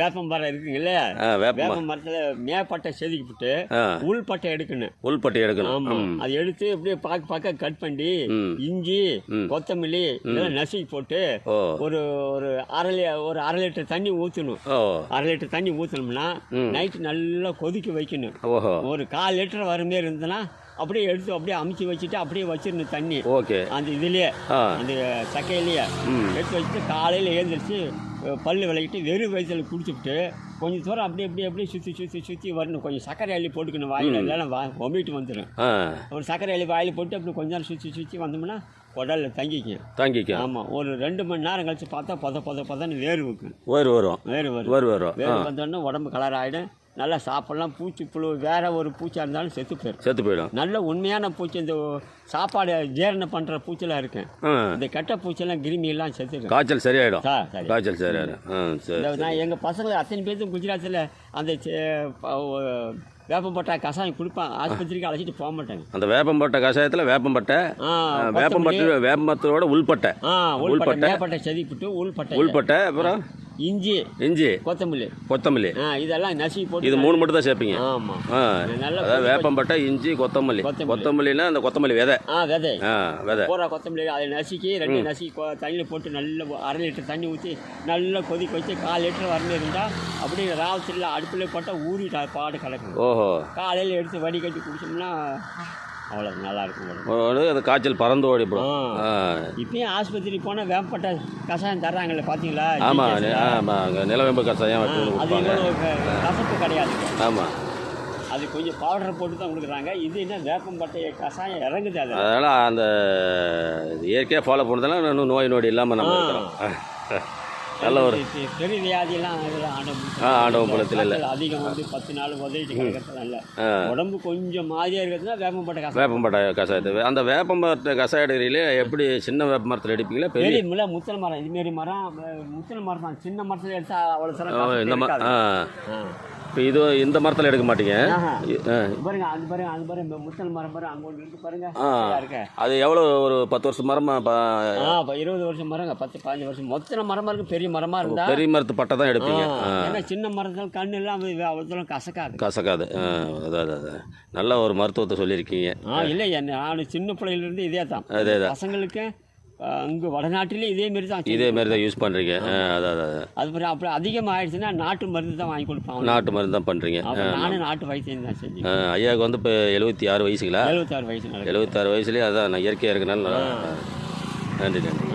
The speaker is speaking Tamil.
வேப்பம் மரம் இருக்குங்கல்ல ஆ வேப்ப வேப்ப மரத்துல மேப்பட்டை செதுக்கிவிட்டு உள்பட்டை எடுக்கணும். உள்பட்டி எடுக்கணும். ஆமா. அது எடுத்து அப்படியே பாக்க பாக்க கட் பண்ணி. இஞ்சி. கொத்தமல்லி இதெல்லாம் நசுக்கி போட்டு ஒரு ஒரு அரை ஒரு அரை லிட்டர் தண்ணி ஊற்றணும் அரை லிட்டர் தண்ணி ஊற்றணும்னா. நைட்டு நல்லா கொதிக்க வைக்கணும். ஒரு கால் லிட்டர் வர மாதிரி இருந்ததுன்னா அப்படியே எடுத்து அப்படியே அமுக்கி வச்சுட்டு அப்படியே வச்சிடணும் தண்ணி. ஓகே. அந்த இதுலயே அந்த சக்கையிலேயே. எடுத்து வச்சுட்டு காலையில் எழுந்திரிச்சு பல்லு விளக்கிட்டு வெறும் வயசில் குடிச்சுட்டு கொஞ்சம் தூரம் அப்படியே அப்படியே அப்படியே சுற்றி சுற்றி சுற்றி வரணும். கொஞ்சம் சர்க்கரை அள்ளி போட்டுக்கணும் வாயில். இல்லைன்னா வா ஒமிட்டு வந்துடும் ஒரு சர்க்கரை அள்ளி வாயில் போட்டு அப்படி கொஞ்ச நேரம் சுற்றி சுற்றி வந்தோம்னா குடலில் தங்கிக்கும். தாங்கிக்க ஆமாம் ஒரு ரெண்டு மணி நேரம் கழிச்சு பார்த்தா பொத பொத பொதன்னு வேர்வுக்கும். வரு வரும். வேறு வரும். வரு வரும். வேறு வந்தோடனே உடம்பு கலர் ஆகிடும் நல்லா சாப்பிடலாம். பூச்சி புழு வேற ஒரு பூச்சியாக இருந்தாலும் செத்து போயிடும். செத்து போயிடும். நல்ல உண்மையான பூச்சி இந்த சாப்பாடு ஜீரணம் பண்ணுற பூச்சிலாம் இருக்கும் ஆ. இந்த கெட்ட பூச்சிலாம் கிருமி எல்லாம் செத்துடும். காய்ச்சல் சரியாயிடும். சார் சரி. காய்ச்சல் சரியாயிடும். சரி நான் எங்கள் பசங்க அத்தனை பேர்த்தும் குஜராத்தில் அந்த வேப்பம்பட்டா கஷாயம் கொடுப்பான். ஆஸ்பத்திரிக்கு அழைச்சிட்டு போக மாட்டாங்க. அந்த வேப்பம்பட்டை கஷாயத்தில் வேப்பம்பட்டை வேப்பம்பட்டு வேப்பம்பத்தோட உள்பட்டை. உள்பட்டை. மேப்பட்டை செதிப்பிட்டு உள்பட்டை. உள்பட்டை அப்புறம்? இஞ்சி இஞ்சி. கொத்தமல்லி. கொத்தமல்லி. ஆ இதெல்லாம் நசுக்கி போட்டு இது மூணு மட்டும் தான் சேர்ப்பீங்க. ஆமாம் நல்லா வேப்பம்பட்டை இஞ்சி கொத்தமல்லி. கொத்தமல்லி. கொத்தமல்லினா அந்த கொத்தமல்லி விதை. ஆ விதை. ஆ விதை. பூரா கொத்தமல்லி அதை நசுக்கி ரெண்டு நசுக்கி தண்ணியில் போட்டு நல்ல அரை லிட்டர் தண்ணி ஊற்றி நல்லா கொதிக்க வச்சு கால் லிட்டர் வரணும் இருந்தால் அப்படியே ராவத்தில் அடுப்பில் போட்டால் ஊறி பாடு கிடக்கும். ஓஹோ. காலையில் எடுத்து வடிகட்டி குடிச்சோம்னா அவ்வளோ நல்லா இருக்கும் உடம்பு. ஒரு அந்த காய்ச்சல் பறந்து ஓடிப்படும் ஆ. இப்பயும் ஆஸ்பத்திரி போனால் வேப்பப்பட்ட கஷாயம் தர்றாங்கல்ல பார்த்தீங்களா ஆமாம் GHS. ஆமாம் அங்கே நிலவேம்பு கஷாயம் ஆ, வச்சு அது கொடுப்பாங்க. இவ்வளோ க- கசப்பு கிடையாது. ஆமாம் அது கொஞ்சம் பவுடர் போட்டு தான் கொடுக்குறாங்க. இது என்ன வேப்பம்பட்டை கஷாயம் இறங்குது அதில் அதனால் அந்த இயற்கையாக ஃபாலோ பண்ணுறதுனால இன்னும் நோய் நொடி இல்லாமல் நம்ம ஆ. இருக்கிறோம். நல்ல ஒரு பெரிய- வியாதியெல்லாம் ஆ, ஆண்டவன் புண்ணியத்துல இல்ல. அதிகம் வந்து பத்து நாள் உதவிட்டு கிடக்கிறது இல்லை. உடம்பு கொஞ்சம் மாதிரியா இருக்கிறதுனா வேப்பம்பட்டை கஷாயம் வேப்பம்பட்டை கஷாயத்தை அந்த வேப்பமரத்தை கஷாயம் எடுக்கிறீங்களே எப்படி சின்ன வேப்ப மரத்தில் எடுப்பீங்களா? பெரிய முல்லை முத்தல் மரம் இதுமாரி மரம் அஹ், முத்தல் மரம் தான். சின்ன மரத்தில் எடுத்தா அவ்வளோ சிறப்பு இந்த ஆ. இப்போ இது இந்த மரத்தில் எடுக்க மாட்டீங்க. பாருங்க அது பாருங்க அது பாருங்க முத்தல் மரம் பாருங்க அங்கே ஒன்று இருக்கு பாருங்க. இருக்க. அது எவ்வளோ ஒரு பத்து வருஷம் மரமா ப- ஆ இப்போ இருபது வருஷம் மரங்க பத்து பதினஞ்சு வருஷம். மொத்தம் மரமா இருக்கு பெரிய மரமா இருந்தா பெரிய மரத்து பட்டை தான் எடுப்பீங்க. ஏன்னா சின்ன மரத்தில் கண்ணு எல்லாம் அவ்வளோ கசக்காது. கசக்காது. அதான், அதான் நல்ல ஒரு மருத்துவத்தை சொல்லியிருக்கீங்க. இல்லை என்ன நான் சின்ன பிள்ளையிலேருந்து இதே தான் அதே தான் பசங்களுக்கு அங்கே வடநாட்டிலே இதே மாரி தான் இதே மாதிரி தான் யூஸ் பண்ணுறீங்க அதான் அதான் அப்படி அதிகமாக ஆயிடுச்சுன்னா நாட்டு மருந்து தான் வாங்கி கொடுப்பாங்க நாட்டு மருந்து தான் பண்ணுறீங்க நானும் நாட்டு வைத்தியம் தான் செஞ்சேன் ஐயாவுக்கு வந்து இப்போ எழுபத்தி ஆறு வயசுங்களா? எழுபத்தாறு வயசு எழுபத்தாறு வயசுலேயே அதான் நான் இயற்கையாக இருக்கனால நன்றி நன்றி.